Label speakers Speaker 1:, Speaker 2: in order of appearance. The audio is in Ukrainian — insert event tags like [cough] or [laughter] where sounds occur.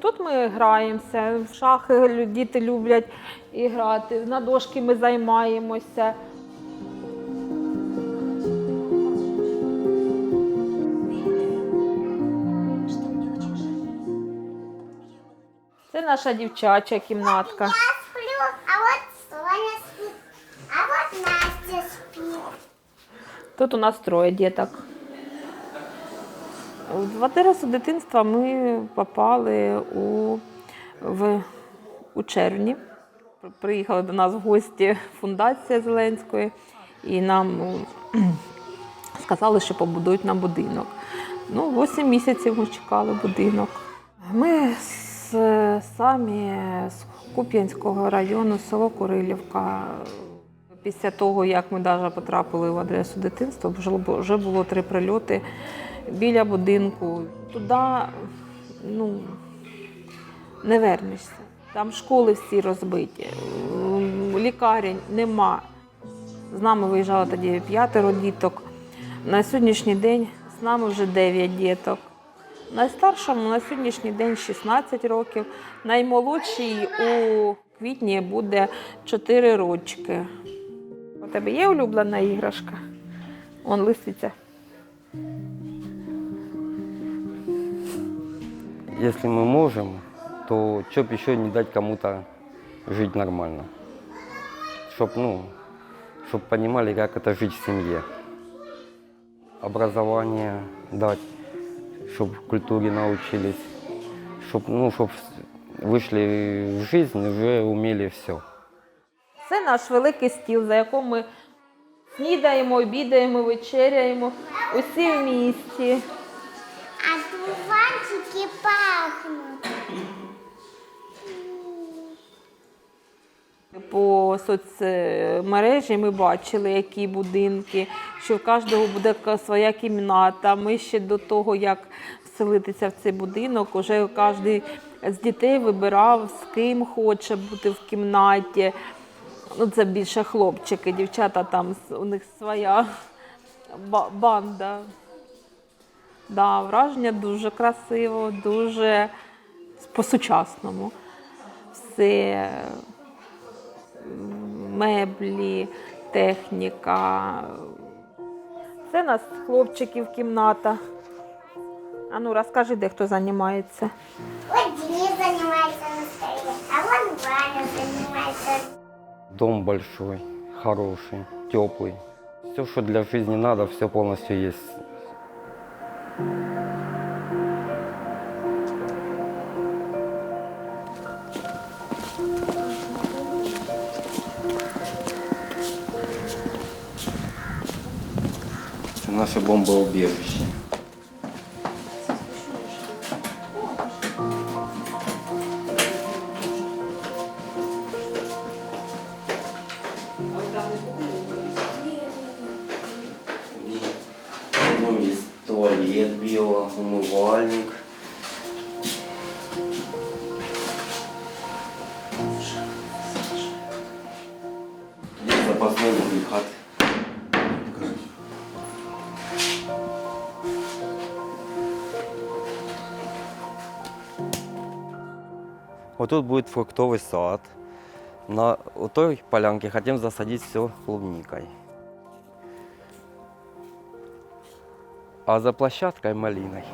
Speaker 1: тут ми граємося, в шахи діти люблять і грати, на дошки ми займаємося. Це наша дівчача кімнатка.
Speaker 2: Я сплю, а вот Соня спит, а вот Настя спит.
Speaker 1: Тут у нас троє діток. В Атересу дитинства ми попали у, в, у червні. Приїхали до нас в гості фундація Зеленської, і нам [clears throat] сказали, що побудують нам будинок. Ну, 8 місяців ми чекали будинок. Ми з, самі з Куп'янського району, село Курилівка. Після того, як ми навіть потрапили в адресу дитинства, вже було три прильоти біля будинку. Туди ну, не вернешся. Там школи всі розбиті, лікарень нема. З нами виїжджало тоді п'ятеро діток. На сьогоднішній день з нами вже дев'ять діток. Найстаршому на сьогоднішній день 16 років, наймолодшій у квітні буде 4 рочки. У тебе є улюблена іграшка? Он лисиця.
Speaker 3: Если мы можем, то что б еще не дать кому-то жить нормально. Чтоб, ну, чтоб понимали, как это жить в семье. Образование дать, чтоб культуре научились. Чтоб, ну, чтоб вышли в жизнь, уже умели все.
Speaker 1: Це наш великий стіл, за яким ми снідаємо, обідаємо, вечеряємо. Усі в місті.
Speaker 2: А дуванчики пахнут.
Speaker 1: По соцмережі ми бачили, які будинки, що в кожного буде своя кімната. Ми ще до того, як вселитися в цей будинок, вже кожен з дітей вибирав, з ким хоче бути в кімнаті. Ну, це більше хлопчики, дівчата там у них своя банда. Да, враження дуже красиво, дуже по-сучасному. Все меблі, техніка. Це у нас хлопчиків кімната. А ну розкажи, де хто займається.
Speaker 2: Вот Денис занимается на столе, а вон Ваня занимается.
Speaker 3: Дом большой, хороший, теплый. Все, что для жизни надо, все Você não se bombou o bicho. умивальник. запасной запасний Вот тут будет фруктовый сад. На той полянке хотим засадить все клубникой. А за площадкой малиной.